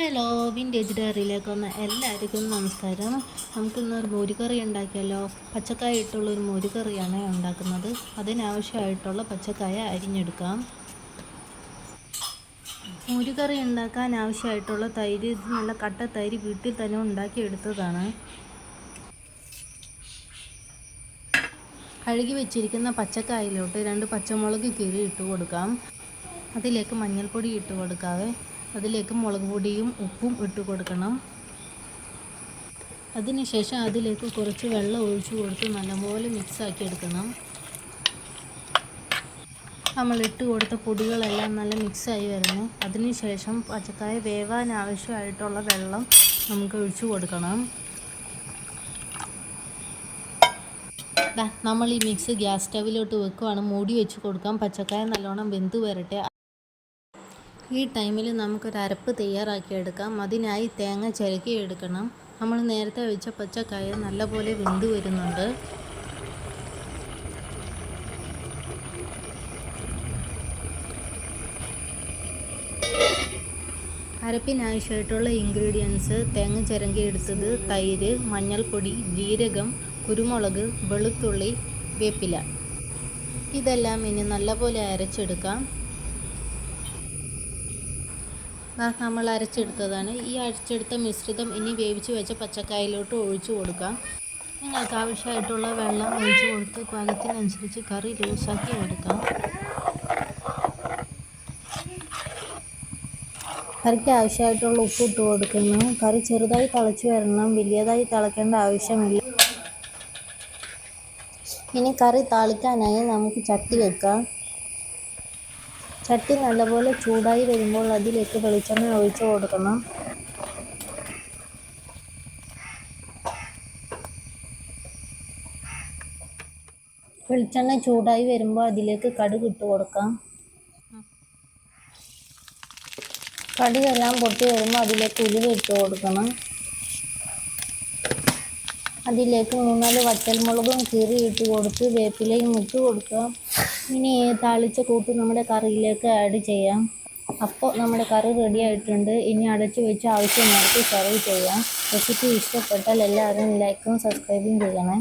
Hello vintage ഡയറിയിലേക്ക് വന്ന എല്ലാവർക്കും നമസ്കാരം. നമുക്കിന്ന് ഒരു മോരുകറി ഉണ്ടാക്കിയല്ലോ പച്ചക്കായ ഇട്ടുള്ള ഒരു മോരുകറിയാണ് ഉണ്ടാക്കുന്നത്. അതിനാവശ്യമായിട്ടുള്ള പച്ചക്കായ അരിഞ്ഞെടുക്കാം. മോരുകറി ഉണ്ടാക്കാൻ ആവശ്യമായിട്ടുള്ള തൈര് നല്ല കട്ട തൈര് വീട്ടിൽ തന്നെ ഉണ്ടാക്കിയെടുത്തതാണ്. കഴുകി വെച്ചിരിക്കുന്ന പച്ചക്കായയിലോട്ട് രണ്ട് പച്ചമുളക് കീറി ഇട്ട് കൊടുക്കാം അതിലേക്ക് മഞ്ഞൾപ്പൊടി ഇട്ട് കൊടുക്കാവേ അതിലേക്ക് മുളക് പൊടിയും ഉപ്പും ഇട്ട് കൊടുക്കണം. അതിനുശേഷം അതിലേക്ക് കുറച്ച് വെള്ളം ഒഴിച്ചു കൊടുത്ത് നല്ലപോലെ മിക്സാക്കി എടുക്കണം. നമ്മൾ ഇട്ട് കൊടുത്ത പൊടികളെല്ലാം നല്ല മിക്സായി വരുന്നു. അതിനുശേഷം പച്ചക്കായ വേവാൻ ആവശ്യമായിട്ടുള്ള വെള്ളം നമുക്ക് ഒഴിച്ചു കൊടുക്കണം. നമ്മൾ ഈ മിക്സ് ഗ്യാസ് സ്റ്റവിലോട്ട് വെക്കുവാണ്. മൂടി വെച്ച് കൊടുക്കാം. പച്ചക്കായ നല്ലോണം വെന്ത് വരട്ടെ. ഈ ടൈമിൽ നമുക്കൊരു അരപ്പ് തയ്യാറാക്കി എടുക്കാം. അതിനായി തേങ്ങ ചിരകി എടുക്കണം. നമ്മൾ നേരത്തെ വെച്ച പച്ചക്കായ നല്ലപോലെ വെന്ത് വരുന്നുണ്ട്. അരപ്പിനാവശ്യമായിട്ടുള്ള ഇൻഗ്രീഡിയൻസ് തേങ്ങ ചിരങ്കി എടുത്തത് തൈര് മഞ്ഞൾപ്പൊടി ജീരകം കുരുമുളക് വെളുത്തുള്ളി വേപ്പില. ഇതെല്ലാം ഇനി നല്ലപോലെ അരച്ചെടുക്കാം. നമ്മൾ അരച്ചെടുത്തതാണ്. ഈ അരച്ചെടുത്ത മിശ്രിതം ഇനി വേവിച്ച് വെച്ച പച്ചക്കായയിലോട്ട് ഒഴിച്ചു കൊടുക്കാം. നിങ്ങൾക്ക് ആവശ്യമായിട്ടുള്ള വെള്ളം ഒഴിച്ചു കൊടുത്ത് പാകത്തിനനുസരിച്ച് കറി ലൂസാക്കി എടുക്കാം. കറിക്ക് ആവശ്യമായിട്ടുള്ള ഉപ്പ് ഇട്ട് കൊടുക്കുന്നു. കറി ചെറുതായി തിളച്ച് വരണം. വലിയതായി തിളക്കേണ്ട ആവശ്യമില്ല. ഇനി കറി താളിക്കാനായി നമുക്ക് ചട്ടി വെക്കാം. ചട്ടി നല്ലപോലെ ചൂടായി വരുമ്പോൾ അതിലേക്ക് വെളിച്ചെണ്ണ ഒഴിച്ചു കൊടുക്കണം. വെളിച്ചെണ്ണ ചൂടായി വരുമ്പോൾ അതിലേക്ക് കടുക് ഇട്ട് കൊടുക്കാം. കടുകെല്ലാം പൊട്ടി വരുമ്പോൾ അതിലേക്ക് ഉലുവ ഇട്ട് കൊടുക്കണം. അതിലേക്ക് മൂന്നാൽ വറ്റൽമുളകും കീറി ഇട്ട് കൊടുത്ത് വേപ്പിലയും ഇട്ട് കൊടുക്കുക. ഇനി താളിച്ച കൂട്ട് നമ്മുടെ കറിയിലേക്ക് ആഡ് ചെയ്യാം. അപ്പോൾ നമ്മുടെ കറി റെഡി ആയിട്ടുണ്ട്. ഇനി അടച്ചു വെച്ച് ആവശ്യമായിട്ട് സെർവ് ചെയ്യാം. റെസിപ്പി ഇഷ്ടപ്പെട്ടാൽ എല്ലാവരും ലൈക്കും സബ്സ്ക്രൈബും ചെയ്യണേ.